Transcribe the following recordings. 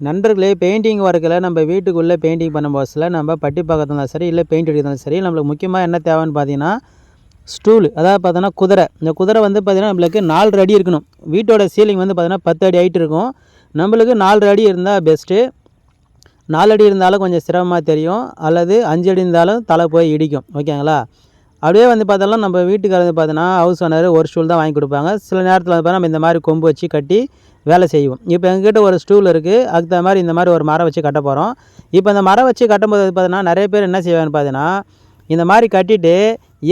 நண்பர்களே பெயிண்டிங் ஒர்க்கில் நம்ம வீட்டுக்குள்ளே பெயிண்டிங் பண்ணும் போதில் நம்ம பட்டி பக்கத்தில் இருந்தாலும் சரி இல்லை பெயிண்ட் அடிக்கிறதாலும் சரி நம்மளுக்கு முக்கியமாக என்ன தேவைன்னு பார்த்தீங்கன்னா ஸ்டூல் அதாவது பார்த்தோன்னா குதிரை. இந்த குதிரை வந்து பார்த்திங்கன்னா நம்மளுக்கு நாலு அடி இருக்கணும். வீட்டோட சீலிங் வந்து பார்த்திங்கன்னா பத்து அடி ஹைட் இருக்கும். நம்மளுக்கு நாலு அடி இருந்தால் பெஸ்ட்டு நாலு அடி இருந்தாலும் கொஞ்சம் சிரமமாக தெரியும். அல்லது அஞ்சு அடி இருந்தாலும் தலை போய் இடிக்கும். ஓகேங்களா அப்படியே வந்து பார்த்தாலும் நம்ம வீட்டுக்காரர் வந்து பார்த்தோன்னா ஹவுஸ் ஓனர் ஒரு ஸ்டூல் தான் வாங்கி கொடுப்பாங்க. சில நேரத்தில் வந்து பார்த்தா நம்ம இந்த மாதிரி கொம்பு வச்சு கட்டி வேலை செய்வோம். இப்போ எங்ககிட்ட ஒரு ஸ்டூல் இருக்குது அதுக்கு தகுந்த மாதிரி இந்த மாதிரி ஒரு மரம் வச்சு கட்ட போகிறோம் இப்போ இந்த மரம் வச்சு கட்டும்போது பார்த்தீங்கன்னா நிறைய பேர் என்ன செய்வாங்கன்னு பார்த்தீங்கன்னா இந்த மாதிரி கட்டிட்டு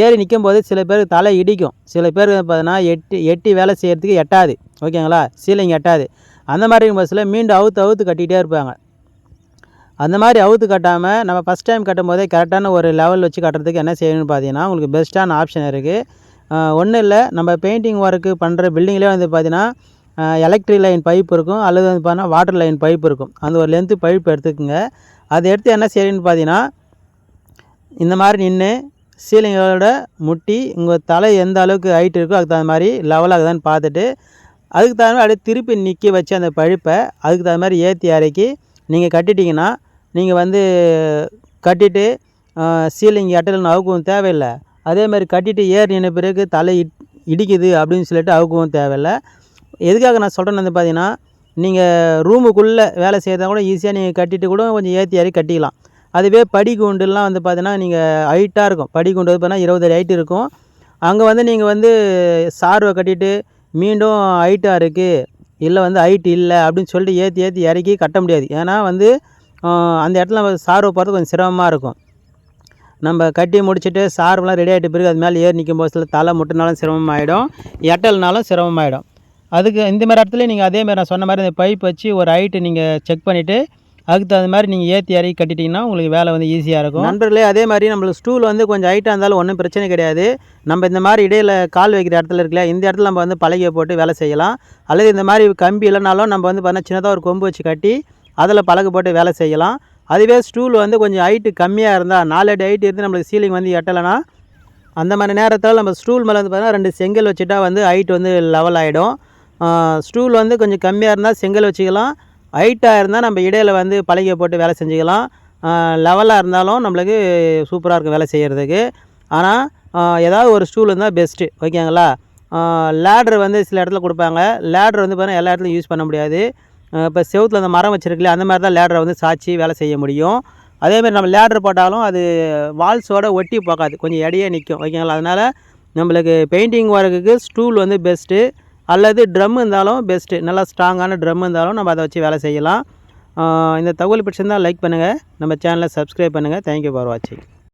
ஏறி நிற்கும் போது சில பேருக்கு தலை இடிக்கும். சில பேர் பார்த்தீங்கன்னா எட்டி எட்டி வேலை செய்கிறதுக்கு எட்டாது. ஓகேங்களா? சீலிங் எட்டாது. அந்த மாதிரி பஸ்ஸில் மீண்டும் அவுத்து அவுத்து கட்டிகிட்டே இருப்பாங்க. அந்த மாதிரி அவுத்து கட்டாமல் நம்ம ஃபஸ்ட் டைம் கட்டும் போதே கரெக்டான ஒரு லெவல் வச்சு கட்டுறதுக்கு என்ன செய்யணும்னு பார்த்தீங்கன்னா உங்களுக்கு பெஸ்ட்டான ஆப்ஷன் இருக்குது ஒன்றும் இல்லை நம்ம பெயிண்டிங் ஒர்க்கு பண்ணுற பில்டிங்லேயே வந்து பார்த்தீங்கன்னா எலக்ட்ரிக் லைன் பைப் இருக்கும் அல்லது வந்து பார்த்தீங்கன்னா வாட்டர் லைன் பைப் இருக்கும். அந்த ஒரு லென்த்து பைப் எடுத்துக்கோங்க. அதை எடுத்து என்ன செய்யணும்னு பார்த்தீங்கன்னா இந்த மாதிரி நின்று சீலிங்கோட முட்டி உங்கள் தலை எந்த அளவுக்கு ஹைட் இருக்கோ அதுக்கு தகுந்த மாதிரி லெவலாகுதான்னு பார்த்துட்டு அதுக்கு தகுந்த மாதிரி அப்படியே திருப்பி நிற்க வச்சு அந்த பழுப்பை அதுக்கு தகுந்த மாதிரி ஏற்றி இறக்கி நீங்கள் கட்டிட்டிங்கன்னா நீங்கள் வந்து கட்டிட்டு சீலிங் எட்டல் அவுக்கவும் தேவையில்லை. அதே மாதிரி கட்டிட்டு ஏறி நின்ற பிறகு தலை இட் இடிக்குது அப்படின்னு சொல்லிட்டு அவுக்கவும் தேவையில்லை. எதுக்காக நான் சொல்கிறேன்னு வந்து பார்த்தீங்கன்னா நீங்கள் ரூமுக்குள்ளே வேலை செய்கிறதா கூட ஈஸியாக நீங்கள் கட்டிட்டு கூட கொஞ்சம் ஏற்றி ஏறி கட்டிக்கலாம். அதுவே படிகுண்டுலாம் வந்து பார்த்தீங்கன்னா நீங்கள் ஹைட்டாக இருக்கும். படிகுண்டு வந்து பார்த்தீங்கன்னா இருபது ஹைட் இருக்கும். அங்கே வந்து நீங்கள் வந்து சார்வை கட்டிட்டு மீண்டும் ஹைட்டாக இருக்குது இல்லை வந்து ஹைட் இல்லை அப்படின்னு சொல்லிட்டு ஏற்றி ஏற்றி இறக்கி கட்ட முடியாது. ஏன்னா வந்து அந்த இடத்துல நம்ம சார்வை போகிறது கொஞ்சம் சிரமமாக இருக்கும். நம்ம கட்டி முடிச்சுட்டு சார்வெலாம் ரெடி ஆகிட்ட பிறகு அது மேலே ஏறி நிற்கும் போது சில தலை முட்டினாலும் சிரமமாயிடும். எட்டல்னாலும் சிரமமாயிடும். அதுக்கு இந்த மாதிரி இடத்துல நீங்கள் அதே மாதிரி நான் சொன்ன மாதிரி இந்த பைப் வச்சு ஒரு ஹைட்டு நீங்கள் செக் பண்ணிவிட்டு அதுக்கு தகுந்த மாதிரி நீங்கள் ஏற்றி இறக்கி கட்டிட்டிங்கன்னா உங்களுக்கு வேலை வந்து ஈஸியாக இருக்கும். நண்பர்களே அதே மாதிரி நம்மளுக்கு ஸ்டூல் வந்து கொஞ்சம் ஹைட்டாக இருந்தாலும் ஒன்றும் பிரச்சனை கிடையாது. நம்ம இந்த மாதிரி இடையில கால் வைக்கிற இடத்துல இருக்குல்ல இந்த இடத்துல நம்ம வந்து பலகையை போட்டு வேலை செய்யலாம். அல்லது இந்த மாதிரி கம்பி இல்லைனாலும் நம்ம வந்து பார்த்தீங்கன்னா சின்னதாக ஒரு கொம்பு வச்சு கட்டி அதில் பழகு போட்டு வேலை செய்யலாம். அதுவே ஸ்டூல் வந்து கொஞ்சம் ஹைட்டு கம்மியாக இருந்தால் நாலு அடி ஹைட் இருந்து நம்மளுக்கு சீலிங் வந்து எட்டலைன்னா அந்த மாதிரி நேரத்தில் நம்ம ஸ்டூல் மேலே வந்து பார்த்தீங்கன்னா ரெண்டு செங்கல் வச்சுட்டா வந்து ஹைட் வந்து லெவல் ஆகிடும் ஸ்டூல் வந்து கொஞ்சம் கம்மியாக இருந்தால் செங்கல் வச்சுக்கலாம். ஹைட்டாக இருந்தால் நம்ம இடையில் வந்து பழகிய போட்டு வேலை செஞ்சுக்கலாம். லெவலாக இருந்தாலும் நம்மளுக்கு சூப்பராக இருக்கும் வேலை செய்கிறதுக்கு ஆனால் ஏதாவது ஒரு ஸ்டூல் இருந்தால் பெஸ்ட்டு ஓகேங்களா? லேட்ரு வந்து சில இடத்துல கொடுப்பாங்க. லேட்ரு வந்து பார்த்தீங்கன்னா எல்லா இடத்துலையும் யூஸ் பண்ண முடியாது. இப்போ செவத்தில் அந்த மரம் வச்சுருக்கல அந்த மாதிரி தான் லேடரை வந்து சாய்ச்சி வேலை செய்ய முடியும். அதேமாதிரி நம்ம லேட்ரு போட்டாலும் அது வால்ஸோட ஒட்டி போகாது. கொஞ்சம் இடையே நிற்கும் ஓகேங்களா? அதனால் நம்மளுக்கு பெயிண்டிங் ஒர்க்குக்கு ஸ்டூல் வந்து பெஸ்ட்டு அல்லது ட்ரம் இருந்தாலும் பெஸ்ட்டு நல்லா ஸ்ட்ராங்கான ட்ரம் இருந்தாலும் நம்ம அதை வச்சு வேலை செய்யலாம். இந்த தகவல் பிடிச்சிருந்தால் லைக் பண்ணுங்கள் நம்ம சேனலை சப்ஸ்கிரைப் பண்ணுங்கள் தேங்க்யூ ஃபார் வாட்சிங்